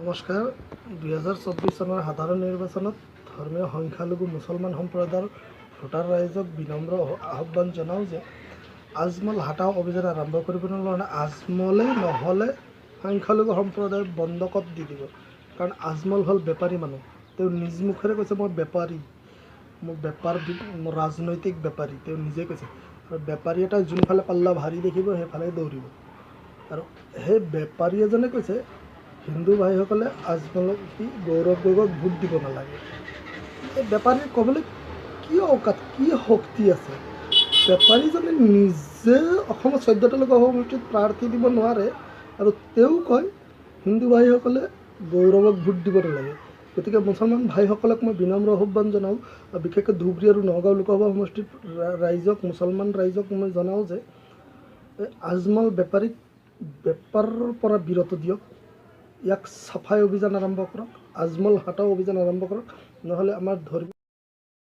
নমস্কাৰ। দুহেজাৰ চৌব্বিছ চনৰ সাধাৰণ নিৰ্বাচনত ধৰ্মীয় সংখ্যালঘু মুছলমান সম্প্ৰদায়ৰ ভোটাৰ ৰাইজক বিনম্ৰ আহ্বান জনাওঁ যে আজমল হাটাও অভিযান আৰম্ভ কৰিবলৈ কাৰণে আজমলে নহ'লে সংখ্যালঘু সম্প্ৰদায় বন্ধকত দি দিব। কাৰণ আজমল হ'ল বেপাৰী মানুহ। তেওঁ নিজ মুখেৰে কৈছে, মই বেপাৰী। মোৰ বেপাৰ মোৰ ৰাজনৈতিক বেপাৰী। তেওঁ নিজে কৈছে। আৰু বেপাৰী এটা যোনফালে পাল্লা ভাৰী দেখিব, সেইফালে দৌৰিব। আৰু সেই বেপাৰী এজনে কৈছে হিন্দু ভাইসকলে আজমলক কি গৌৰৱ গগৈক ভোট দিব নালাগে? এই বেপাৰীৰ ক'বলৈ কি অকাত কি শক্তি আছে? বেপাৰীজনে নিজে অসমত চৈধ্যটা লোকসভা সমষ্টিত প্ৰাৰ্থী দিব নোৱাৰে আৰু তেওঁ কয়, হিন্দু ভাইসকলে গৌৰৱক ভোট দিব নালাগে। গতিকে মুছলমান ভাইসকলক মই বিনম্ৰ আহ্বান জনাওঁ বিশেষকৈ ধুবুৰী আৰু নগাঁও লোকসভা সমষ্টিত ৰা- ৰাইজক, মুছলমান ৰাইজক মই জনাওঁ যে আজমল বেপাৰীক বেপাৰৰ পৰা বিৰত দিয়ক। ইয়াক চাফাই অভিযান আৰম্ভ কৰক আজমল হাটাও অভিযান আৰম্ভ কৰক নহ'লে আমাৰ ধৰ্মীয়